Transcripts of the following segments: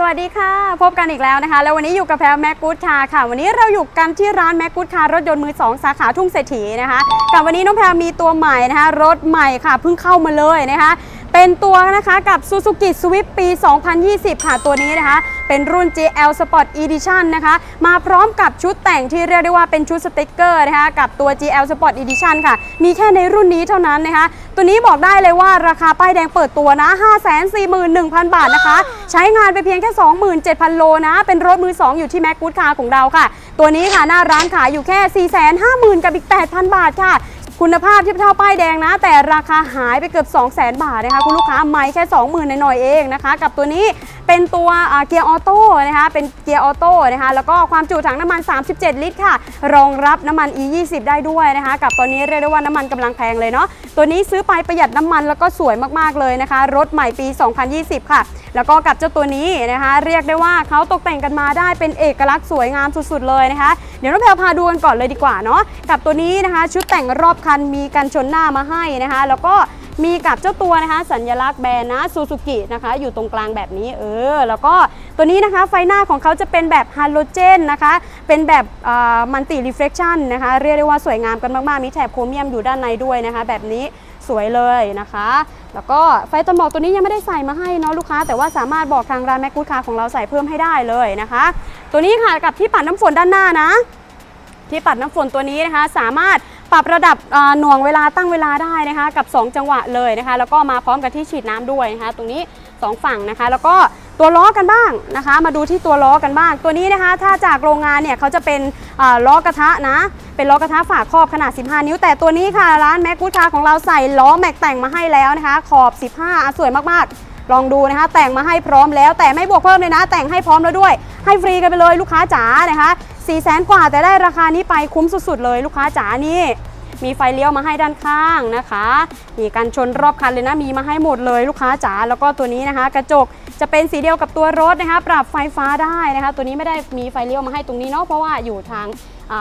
สวัสดีค่ะ พบกันอีกแล้วนะคะ แล้ววันนี้อยู่กับแพรแม็กกูดคาค่ะ วันนี้เราอยู่กันที่ร้านแม็กกูดคารถยนต์มือสองสาขาทุ่งเศรษฐีนะคะกับวันนี้น้องแพรมีตัวใหม่นะคะ รถใหม่ค่ะเพิ่งเข้ามาเลยนะคะ เป็นตัวนะคะกับ Suzuki Swift ปี 2020 ค่ะตัวนี้นะคะ เป็นรุ่น GL Sport Edition นะคะ มาพร้อมกับชุดแต่งที่เรียกได้ว่าเป็นชุดสติกเกอร์นะคะกับตัว GL Sport Edition ค่ะ มีแค่ในรุ่นนี้เท่านั้นนะคะ ตัวนี้บอกได้เลยว่าราคาป้ายแดงเปิดตัวนะ 541,000 บาทนะคะ ใช้งานไปเพียงแค่ 27,000 โลนะ เป็นรถมือ 2 อยู่ที่แม็กกูดคาของเราค่ะ ตัวนี้ค่ะหน้าร้านขายอยู่แค่ 450,000 กับอีก 8,000 บาทค่ะคุณภาพเทียบเท่าป้ายแดงนะ แต่ราคาหายไปเกือบ 200,000 บาทนะคะ คุณลูกค้าไม่แค่ 20,000หน่อยๆเองนะคะ กับตัวนี้ เป็นตัวเกียร์ออโต้นะคะเป็นเกียร์ออโต้นะคะแล้วก็ความจุถังน้ำมัน 37 ลิตรค่ะ รองรับน้ำมัน E20 ได้ด้วยนะคะ กับตัวนี้เรียกได้ว่าน้ำมันกำลังแพงเลยเนาะตัวนี้ซื้อไปประหยัดน้ำมันแล้วก็สวยมากๆเลยนะคะ รถใหม่ปี 2020 ค่ะ แล้วก็กับเจ้าตัวนี้นะคะ เรียกได้ว่าเขาตกแต่งกันมาได้เป็นเอกลักษณ์สวยงามสุดๆเลยนะคะ เดี๋ยวน้องแพรพาดูกันก่อนเลยดีกว่าเนาะกับตัวนี้นะคะ ชุดแต่งรอบคันมีกันชนหน้ามาให้นะคะ แล้วก็ มีกับเจ้าตัวนะคะ สัญลักษณ์แบรนด์นะซูซูกินะคะ อยู่ตรงกลางแบบนี้เออ แล้วก็ตัวนี้นะคะไฟหน้าของเขาจะเป็นแบบฮาโลเจนนะคะ เป็นแบบมันติรีเฟล c ชันนะคะ เรียกได้ว่าสวยงามกันมาก ๆ มีแถบโครเมียมอยู่ด้านในด้วยนะคะ แบบนี้สวยเลยนะคะ แล้วก็ไฟตันบอกตัวนี้ยังไม่ได้ใส่มาให้เนาะลูกค้า แต่ว่าสามารถบอกทางร้านแมคกูดคาของเราใส่เพิ่มให้ได้เลยนะคะ ตัวนี้ค่ะกับที่ปัดน้ำฝนด้านหน้านะ ที่ปัดน้ำฝนตัวนี้นะคะ สามารถ ปรับระดับหน่วงเวลาตั้งเวลาได้นะคะกับ 2 จังหวะเลยนะคะ แล้วก็มาพร้อมกับที่ฉีดน้ำด้วยนะคะ ตรงนี้ 2 ฝั่งนะคะ แล้วก็ตัวล้อกันบ้างนะคะ มาดูที่ตัวล้อกันบ้าง ตัวนี้นะคะ ถ้าจากโรงงานเนี่ยเขาจะเป็นล้อกระทะนะ เป็นล้อกระทะฝาครอบขนาด 15 นิ้ว แต่ตัวนี้ค่ะร้านแม็กกูดคาของเราใส่ล้อแม็กแต่งมาให้แล้วนะคะ ขอบ 15อะสวยมากๆ ลองดูนะคะ แต่งมาให้พร้อมแล้ว แต่ไม่บวกเพิ่มเลยนะ แต่งให้พร้อมแล้วด้วย ให้ฟรีกันไปเลยลูกค้าจ๋านะคะ 4 0 0 0 0 0กว่าแต่ได้ราคานี้ไปคุ้มสุด ๆ เลยลูกค้าจ๋านี่ มีไฟเลี้ยวมาให้ด้านข้างนะคะนี่กันชนรอบคันเลยนะมีมาให้หมดเลยลูกค้าจ๋าแล้วก็ตัวนี้นะคะ กระจกจะเป็นสีเดียวกับตัวรถนะคะ ปรับไฟฟ้าได้นะคะ ตัวนี้ไม่ได้มีไฟเลี้ยวมาให้ตรงนี้เนาะเพราะว่าอยู่ทาง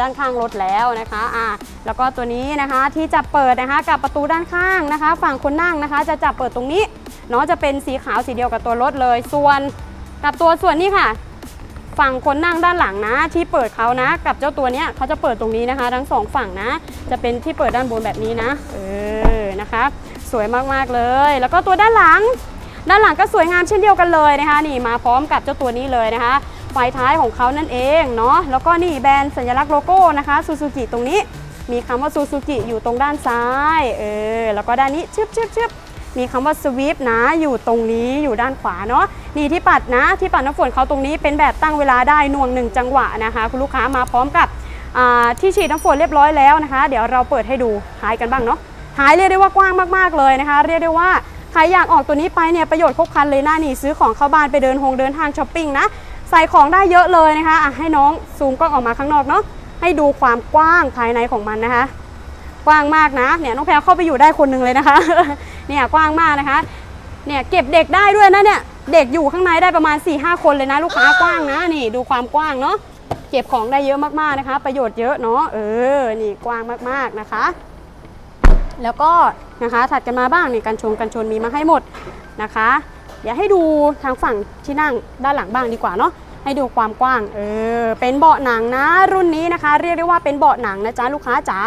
ด้านข้างรถแล้วนะคะอ่าแล้วก็ตัวนี้นะคะที่จะเปิดนะคะกับประตูด้านข้างนะคะ ฝั่งคนนั่งนะคะ จะจับเปิดตรงนี้เนาะจะเป็นสีขาวสีเดียวกับตัวรถเลย ส่วนกับตัวส่วนนี้ค่ะ ฝั่งคนนั่งด้านหลังนะ ที่เปิดเขานะ กับเจ้าตัวเนี้ยเขาจะเปิดตรงนี้นะคะ ทั้งสองฝั่งนะ จะเป็นที่เปิดด้านบนแบบนี้นะเออนะคะสวยมากๆเลย แล้วก็ตัวด้านหลัง ด้านหลังก็สวยงามเช่นเดียวกันเลยนะคะนี่มาพร้อมกับเจ้าตัวนี้เลยนะคะไฟท้ายของเขานั่นเองเนาะแล้วก็นี่แบรนด์สัญลักษณ์โลโก้นะคะซูซูกิตรงนี้มีคำว่าซูซูกิอยู่ตรงด้านซ้ายเออแล้วก็ด้านนี้ชึบชึบชึบ มีคำว่าสวิฟนะอยู่ตรงนี้อยู่ด้านขวาเนาะนี่ที่ปัดนะที่ปัดน้ำฝนเขาตรงนี้เป็นแบบตั้งเวลาได้น่วงหนึ่งจังหวะนะคะ คุณลูกค้ามาพร้อมกับที่ฉีดน้ำฝนเรียบร้อยแล้วนะคะ เดี๋ยวเราเปิดให้ดูท้ายกันบ้างเนาะท้ายเรียกได้ว่ากว้างมากๆเลยนะคะ เรียกได้ว่าใครอยากออกตัวนี้ไปเนี่ยประโยชน์ครบครันเลยหนะนี่ซื้อของเข้าบ้านไปเดินหงเดินทางช้อปปิ้งนะใส่ของได้เยอะเลยนะคะะให้น้องซูมกล้องออกมาข้างนอกเนาะให้ดูความกว้างภายในของมันนะคะ กว้างมากนะเนี่ยน้องแพรเข้าไปอยู่ได้คนหนึ่งเลยนะคะ เนี่ยกว้างมากนะคะ เนี่ยเก็บเด็กได้ด้วยนะเนี่ย เด็กอยู่ข้างในได้ประมาณ4ี่ห้าคนเลยนะลูกค้ากว้างนะนี่ดูความกว้างเนาะ เก็บของได้เยอะมากๆนะคะ ประโยชน์เยอะเนาะ เออ นี่กว้างมากๆนะคะ แล้วก็นะคะถัดกันมาบ้างนี่กันชงกันชนมีมาให้หมดนะคะ เดี๋ยวให้ดูทางฝั่งที่นั่งด้านหลังบ้างดีกว่าเนาะ ให้ดูความกว้าง เออ เป็นเบาะหนังนะ รุ่นนี้นะคะ เรียกได้ว่าเป็นเบาะหนังนะจ๊ะลูกค้าจ๋า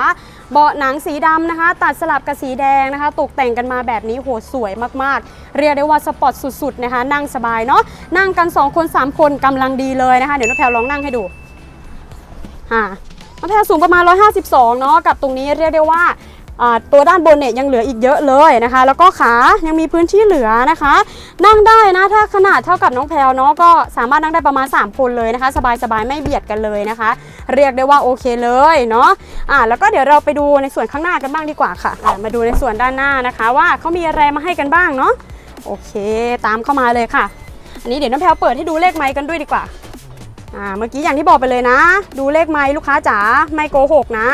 เบาะหนังสีดำนะคะ ตัดสลับกับสีแดงนะคะ ตกแต่งกันมาแบบนี้โหสวยมากๆ เรียกได้ว่าสปอร์ตสุดๆนะคะ นั่งสบายเนาะ นั่งกัน 2 คน 3 คนกำลังดีเลยนะคะ เดี๋ยวน้องแพรลองนั่งให้ดู อ่าน้องแพรสูงประมาณ 152 เนาะ กับตรงนี้เรียกได้ว่า ตัวด้านบนเนี่ยยังเหลืออีกเยอะเลยนะคะ แล้วก็ขายังมีพื้นที่เหลือนะคะ นั่งได้นะถ้าขนาดเท่ากับน้องแพลวเนาะก็สามารถนั่งได้ประมาณ 3 คนเลยนะคะ สบายๆไม่เบียดกันเลยนะคะ เรียกได้ว่าโอเคเลยเนาะอ่าแล้วก็เดี๋ยวเราไปดูในส่วนข้างหน้ากันบ้างดีกว่าค่ะมาดูในส่วนด้านหน้านะคะ ว่าเขามีอะไรมาให้กันบ้างเนาะโอเค ตามเข้ามาเลยค่ะ อันนี้เดี๋ยวน้องแพลวเปิดให้ดูเลขไมค์กันด้วยดีกว่าอ่าเมื่อกี้อย่างที่บอกไปเลยนะ ดูเลขไมค์ลูกค้าจ๋าไม่โกหกนะ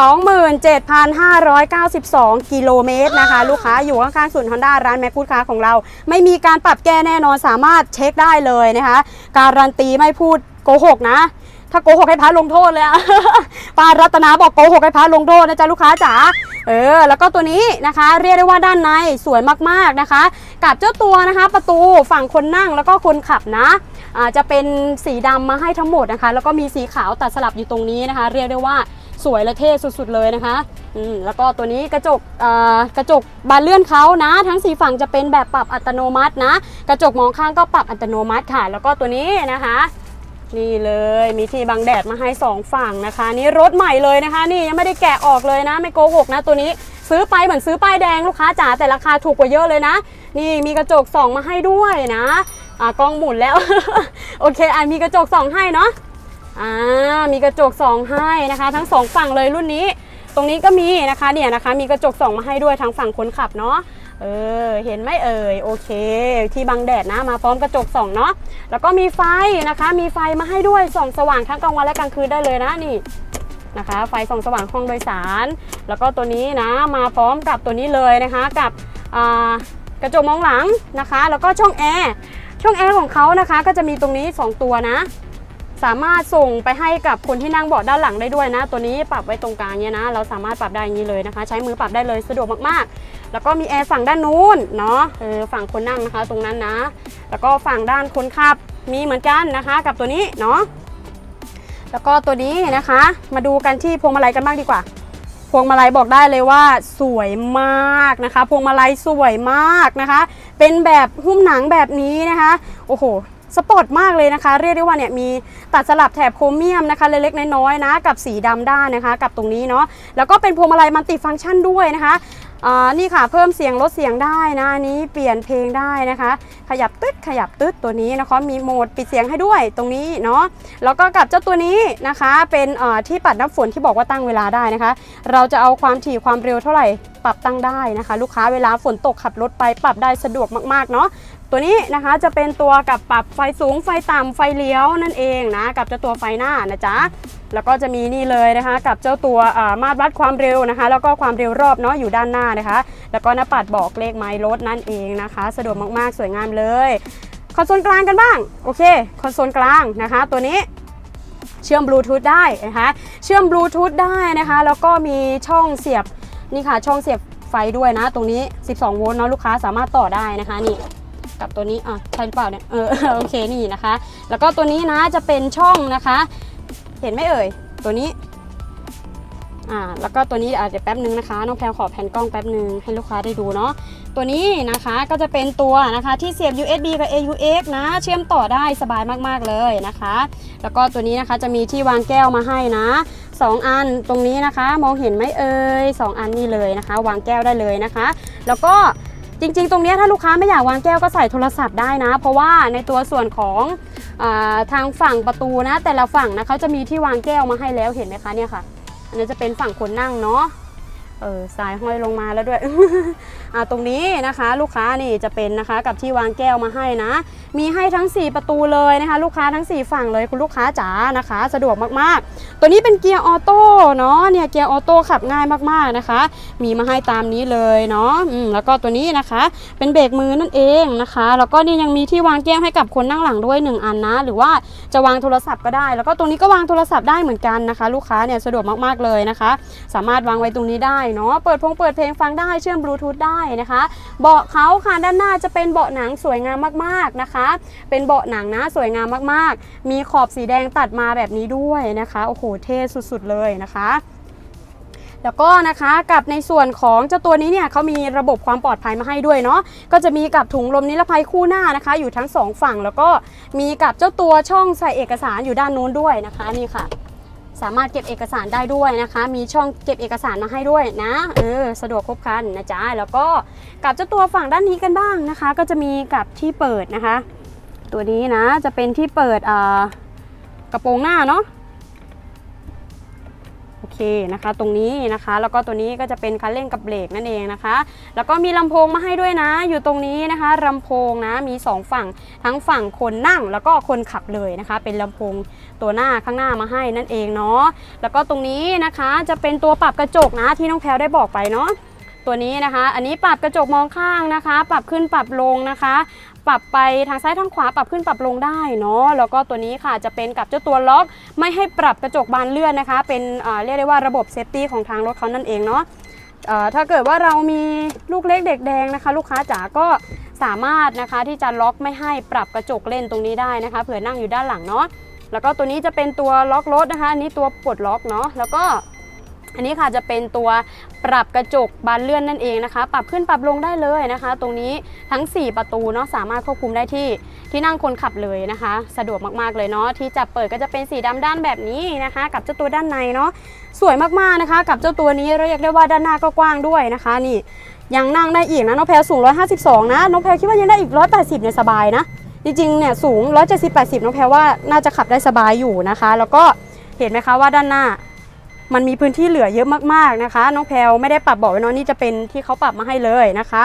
27,592 กิโลเมตรนะคะ ลูกค้าอยู่ข้างๆศูนย์ฮอนด้าร้านแม็กกูดค้าของเรา ไม่มีการปรับแก้แน่นอนสามารถเช็คได้เลยนะคะ การันตีไม่พูดโกหกนะ ถ้าโกหกให้พระลงโทษเลยอะป้ารัตนาบอกโกหกให้พระลงโทษนะจ๊ะลูกค้าจ๋าเออ แล้วก็ตัวนี้นะคะ เรียกได้ว่าด้านในสวยมากๆนะคะ กับเจ้าตัวนะคะ ประตูฝั่งคนนั่งแล้วก็คนขับนะอาจะเป็นสีดำมาให้ทั้งหมดนะคะ แล้วก็มีสีขาวตัดสลับอยู่ตรงนี้นะคะ เรียกได้ว่า สวยและเท่สุดๆเลยนะคะอืมแล้วก็ตัวนี้กระจกกระจกบานเลื่อนเขานะ ทั้งสีฝั่งจะเป็นแบบปรับอัตโนมัตินะ กระจกมองข้างก็ปรับอัตโนมัติค่ะ แล้วก็ตัวนี้นะคะนี่เลยมีที่บังแดดมาให้สองฝั่งนะคะ นี่รถใหม่เลยนะคะ นี่ยังไม่ได้แกะออกเลยนะ ไม่โกหกนะตัวนี้ซื้อไปเหมือนซื้อป้ายแดงลูกค้าจ๋าแต่ราคาถูกกว่าเยอะเลยนะ นี่มีกระจกส่องมาให้ด้วยนะอ่ากล้องหมุนแล้ว โอเคอะมีกระจกส่องให้เนาะ อ่ามีกระจกสองให้นะคะ ทั้งสองฝั่งเลยรุ่นนี้ ตรงนี้ก็มีนะคะเนี่ยนะคะ มีกระจกสองมาให้ด้วยทางฝั่งคนขับเนาะเออเห็นไหมเอ่ยโอเค ที่บังแดดนะมาพร้อมกระจกสองเนาะแล้วก็มีไฟนะคะ มีไฟมาให้ด้วยส่องสว่างทั้งกลางวันและกลางคืนได้เลยนะนี่นะคะ ไฟส่องสว่างห้องโดยสาร แล้วก็ตัวนี้นะมาพร้อมกับตัวนี้เลยนะคะ กับกระจกมองหลังนะคะ แล้วก็ช่องแอร์ช่องแอร์ของเขานะคะ ก็จะมีตรงนี้ 2 ตัวนะ สามารถส่งไปให้กับคนที่นั่งเบาะด้านหลังได้ด้วยนะ ตัวนี้ปรับไว้ตรงกลางเนี่ยนะ เราสามารถปรับได้อย่างนี้เลยนะคะ ใช้มือปรับได้เลยสะดวกมากๆ แล้วก็มีแอร์ฝั่งด้านนู้นเนาะเออฝั่งคนนั่งนะคะ ตรงนั้นนะ แล้วก็ฝั่งด้านคนขับมีเหมือนกันนะคะ กับตัวนี้เนาะแล้วก็ตัวนี้นะคะ มาดูกันที่พวงมาลัยกันบ้างดีกว่า พวงมาลัยบอกได้เลยว่าสวยมากนะคะ พวงมาลัยสวยมากนะคะ เป็นแบบหุ้มหนังแบบนี้นะคะ โอ้โห สปอร์ตมากเลยนะคะ เรียกได้ว่าเนี่ยมีตัดสลับแถบโครเมียมนะคะเล็กๆน้อยๆนะ กับสีดำด้านนะคะ กับตรงนี้เนาะแล้วก็เป็นพวงมาลัยมัลติฟังก์ชันด้วยนะคะนี่ค่ะเพิ่มเสียงลดเสียงได้นะอันนี้เปลี่ยนเพลงได้นะคะ ขยับตึ๊ดขยับตึ๊ดตัวนี้นะคะมีโหมดปิดเสียงให้ด้วยตรงนี้เนาะแล้วก็กับเจ้าตัวนี้นะคะเป็นที่ปัดน้ำฝนที่บอกว่าตั้งเวลาได้นะคะ เราจะเอาความถี่ความเร็วเท่าไหร่ปรับตั้งได้นะคะ ลูกค้าเวลาฝนตกขับรถไปปรับได้สะดวกมากๆเนาะ ตัวนี้นะคะจะเป็นตัวกับปรับไฟสูงไฟต่ำไฟเลี้ยวนั่นเองนะกับเจ้าตัวไฟหน้านะจ๊ะแล้วก็จะมีนี่เลยนะคะ กับเจ้าตัวอ่ามาตรวัดความเร็วนะคะ แล้วก็ความเร็วรอบเนาะอยู่ด้านหน้านะคะ แล้วก็หน้าปัดบอกเลขไมล์รถนั่นเองนะคะ สะดวกมากๆสวยงามเลยคอนโซลกลางกันบ้างโอเคคอนโซลกลางนะคะ ตัวนี้เชื่อมบลูทูธได้นะคะเชื่อมบลูทูธได้นะคะแล้วก็มีช่องเสียบนี่ค่ะช่องเสียบไฟด้วยนะ ตรงนี้ 12 โวลต์เนาะลูกค้าสามารถต่อได้นะคะนี่ กับตัวนี้อะใช่หรือเปล่าเนี่ยเออโอเคนี่นะคะ แล้วก็ตัวนี้นะจะเป็นช่องนะคะ เห็นไหมเอ่ยตัวนี้อ่าแล้วก็ตัวนี้อะเดี๋ยวแป๊บนึงนะคะน้องแพลวขอแผ่นกล้องแป๊บนึงให้ลูกค้าได้ดูเนาะตัวนี้นะคะก็จะเป็นตัวนะคะที่เสียบ USB กับ AUX นะ เชื่อมต่อได้สบายมากๆเลยนะคะ แล้วก็ตัวนี้นะคะจะมีที่วางแก้วมาให้นะสองอันตรงนี้นะคะ มองเห็นไหมเอ่ยสองอันนี่เลยนะคะ วางแก้วได้เลยนะคะ แล้วก็ จริง ๆ ตรงนี้ถ้าลูกค้าไม่อยากวางแก้วก็ใส่โทรศัพท์ได้นะ เพราะว่าในตัวส่วนของอาทางฝั่งประตูนะ แต่ละฝั่งนะเขาจะมีที่วางแก้วมาให้แล้วเห็นไหมคะเนี่ยค่ะ อันนี้จะเป็นฝั่งคนนั่งเนาะ เออสายห้อยลงมาแล้วด้วย อ่าตรงนี้นะคะ ลูกค้านี่จะเป็นนะคะ กับที่วางแก้วมาให้นะ มีให้ทั้ง 4 ประตูเลยนะคะ ลูกค้าทั้ง 4 ฝั่งเลยคุณลูกค้าจ๋านะคะ สะดวกมากๆ ตัวนี้เป็นเกียร์ออโต้เนาะเนี่ยเกียร์ออโต้ขับง่ายมากๆนะคะ มีมาให้ตามนี้เลยเนาะอืมแล้วก็ตัวนี้นะคะ เป็นเบรกมือนั่นเองนะคะ แล้วก็นี่ยังมีที่วางแก้วให้กับคนนั่งหลังด้วย 1 อันนะ หรือว่าจะวางโทรศัพท์ก็ได้ แล้วก็ตรงนี้ก็วางโทรศัพท์ได้เหมือนกันนะคะ ลูกค้าเนี่ยสะดวกมากๆเลยนะคะ สามารถวางไว้ตรงนี้ได้เนาะเปิดพงเปิดเพลงฟังได้เชื่อมบลูทูธได้นะคะ เบาะเขาค่ะด้านหน้าจะเป็นเบาะหนังสวยงามมากๆนะคะ เป็นเบาะหนังนะสวยงามมากๆ มีขอบสีแดงตัดมาแบบนี้ด้วยนะคะโอ้โหเท่สุดๆเลยนะคะแล้วก็นะคะกับในส่วนของเจ้าตัวนี้เนี่ยเขามีระบบความปลอดภัยมาให้ด้วยเนาะก็จะมีกับถุงลมนิรภัยคู่หน้านะคะ อยู่ทั้งสองฝั่ง แล้วก็มีกับเจ้าตัวช่องใส่เอกสารอยู่ด้านนู้นด้วยนะคะนี่ค่ะ สามารถเก็บเอกสารได้ด้วยนะคะ มีช่องเก็บเอกสารมาให้ด้วยนะเออสะดวกครบครันนะจ๊ะแล้วก็กับเจ้าตัวฝั่งด้านนี้กันบ้างนะคะ ก็จะมีกับที่เปิดนะคะ ตัวนี้นะจะเป็นที่เปิดกระโปรงหน้าเนาะ โอเคนะคะ ตรงนี้นะคะ แล้วก็ตัวนี้ก็จะเป็นคันเร่งกับเบรกนั่นเองนะคะ แล้วก็มีลำโพงมาให้ด้วยนะ อยู่ตรงนี้นะคะลำโพงนะมีสองฝั่งทั้งฝั่งคนนั่งแล้วก็คนขับเลยนะคะ เป็นลำโพงตัวหน้าข้างหน้ามาให้นั่นเองเนาะแล้วก็ตรงนี้นะคะจะเป็นตัวปรับกระจกนะที่น้องแพลวได้บอกไปเนาะ ตัวนี้นะคะ อันนี้ปรับกระจกมองข้างนะคะ ปรับขึ้นปรับลงนะคะ ปรับไปทางซ้ายทางขวาปรับขึ้นปรับลงได้เนาะ แล้วก็ตัวนี้ค่ะจะเป็นกับเจ้าตัวล็อก ไม่ให้ปรับกระจกบานเลื่อนนะคะ เป็นเรียกได้ว่าระบบเซฟตี้ของทางรถเขานั่นเองเนาะถ้าเกิดว่าเรามีลูกเล็กเด็กแดงนะคะ ลูกค้าจ๋าก็สามารถนะคะที่จะล็อกไม่ให้ปรับกระจกเล่นตรงนี้ได้นะคะเผื่อนั่งอยู่ด้านหลังเนาะแล้วก็ตัวนี้จะเป็นตัวล็อกรถนะคะอันนี้ตัวปลดล็อกเนาะแล้วก็ อันนี้ค่ะจะเป็นตัวปรับกระจกบานเลื่อนนั่นเองนะคะ ปรับขึ้นปรับลงได้เลยนะคะ ตรงนี้ทั้ง 4 ประตูเนาะสามารถควบคุมได้ที่ที่นั่งคนขับเลยนะคะ สะดวกมากๆเลยเนาะที่จะเปิดก็จะเป็นสีดำด้านแบบนี้นะคะ กับเจ้าตัวด้านในเนาะสวยมากๆนะคะ กับเจ้าตัวนี้เรียกได้ว่าด้านหน้าก็กว้างด้วยนะคะ นี่ยังนั่งได้อีกนะน้องแพรสูง 152 นะน้องแพรคิดว่ายังได้อีก 180เนี่ยสบายนะจริงๆเนี่ยสูง 170 80 น้องแพรว่าน่าจะขับได้สบายอยู่นะคะ แล้วก็เห็นไหมคะว่าด้านหน้า มันมีพื้นที่เหลือเยอะมากๆนะคะ น้องแพลวไม่ได้ปรับเบาะไว้เนอะนี่จะเป็นที่เขาปรับมาให้เลยนะคะ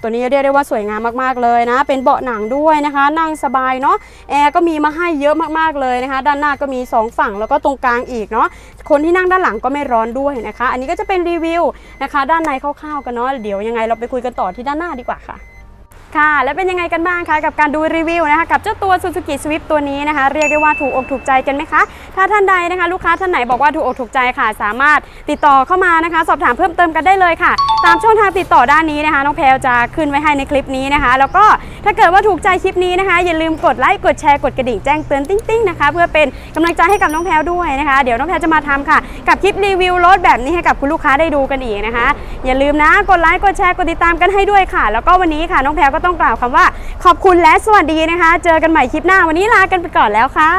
ตัวนี้เรียกได้ว่าสวยงามมากๆเลยนะ เป็นเบาะหนังด้วยนะคะ นั่งสบายเนาะแอร์ก็มีมาให้เยอะมากๆเลยนะคะ ด้านหน้าก็มี 2 ฝั่งแล้วก็ตรงกลางอีกเนาะคนที่นั่งด้านหลังก็ไม่ร้อนด้วยนะคะ อันนี้ก็จะเป็นรีวิวนะคะ ด้านในคร่าวๆกันเนาะเดี๋ยวยังไงเราไปคุยกันต่อที่ด้านหน้าดีกว่าค่ะ ค่ะ แล้วเป็นยังไงกันบ้างคะกับการดูรีวิวนะคะกับเจ้าตัว Suzuki Swift ตัวนี้นะคะ เรียกได้ว่าถูกอกถูกใจกันไหมคะ ถ้าท่านใดนะคะ ลูกค้าท่านไหนบอกว่าถูกอกถูกใจค่ะ สามารถติดต่อเข้ามานะคะ สอบถามเพิ่มเติมกันได้เลยค่ะ ตามช่องทางติดต่อด้านนี้นะคะน้องแพลวจะขึ้นไว้ให้ในคลิปนี้นะคะ แล้วก็ถ้าเกิดว่าถูกใจคลิปนี้นะคะ อย่าลืมกดไลค์กดแชร์กดกระดิ่งแจ้งเตือนติ้งๆนะคะเพื่อเป็นกำลังใจให้กับน้องแพลวด้วยนะคะ เดี๋ยวน้องแพลวจะมาทำค่ะ กับคลิปรีวิวรถแบบนี้ให้กับคุณลูกค้าได้ดูกันอีกนะคะ อย่าลืมนะกดไลค์กดแชร์กดติดตามกันให้ด้วยค่ะ แล้วก็วันนี้ค่ะน้องแพลก็ต้องกล่าวคำว่า ขอบคุณและสวัสดีนะคะ เจอกันใหม่คลิปหน้าวันนี้ลากันไปก่อนแล้วค่ะ